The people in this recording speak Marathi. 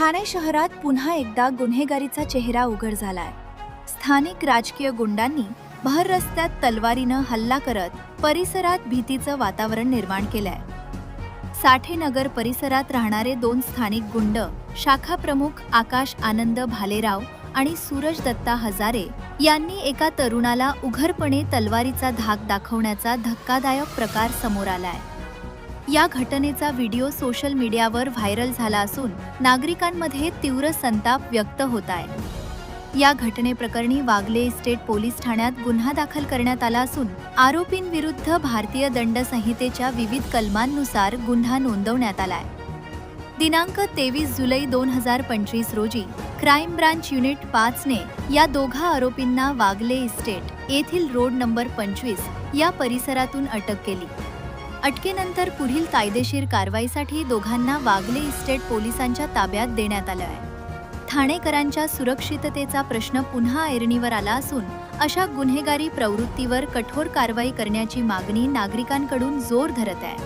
ठाणे शहरात पुन्हा एकदा गुन्हेगारीचा चेहरा उघड झालाय. स्थानिक राजकीय गुंडांनी भर रस्त्यात तलवारीनं हल्ला करत परिसरात भीतीचं वातावरण निर्माण केलंय. साठेनगर परिसरात राहणारे दोन स्थानिक गुंड शाखा प्रमुख आकाश आनंद भालेराव आणि सूरज दत्ता हजारे यांनी एका तरुणाला उघडपणे तलवारीचा धाक दाखवण्याचा धक्कादायक प्रकार समोर आलाय. या घटनेचा व्हिडिओ सोशल मीडियावर व्हायरल झाला असून नागरिकांमध्ये तीव्र संताप व्यक्त होत आहे. या घटनेप्रकरणी वागले इस्टेट पोलीस ठाण्यात गुन्हा दाखल करण्यात आला असून आरोपींविरुद्ध भारतीय दंड संहितेच्या विविध कलमांनुसार गुन्हा नोंदवण्यात आलाय. दिनांक तेवीस जुलै दोन हजार पंचवीस रोजी क्राईम ब्रांच युनिट पाचने या दोघा आरोपींना वागले इस्टेट येथील रोड नंबर पंचवीस या परिसरातून अटक केली. अटकेनंतर पुढील कायदेशीर कारवाईसाठी दोघांना वागले इस्टेट पोलिसांच्या ताब्यात देण्यात आलं आहे. ठाणेकरांच्या सुरक्षिततेचा प्रश्न पुन्हा ऐरणीवर आला असून अशा गुन्हेगारी प्रवृत्तीवर कठोर कारवाई करण्याची मागणी नागरिकांकडून जोर धरत आहे.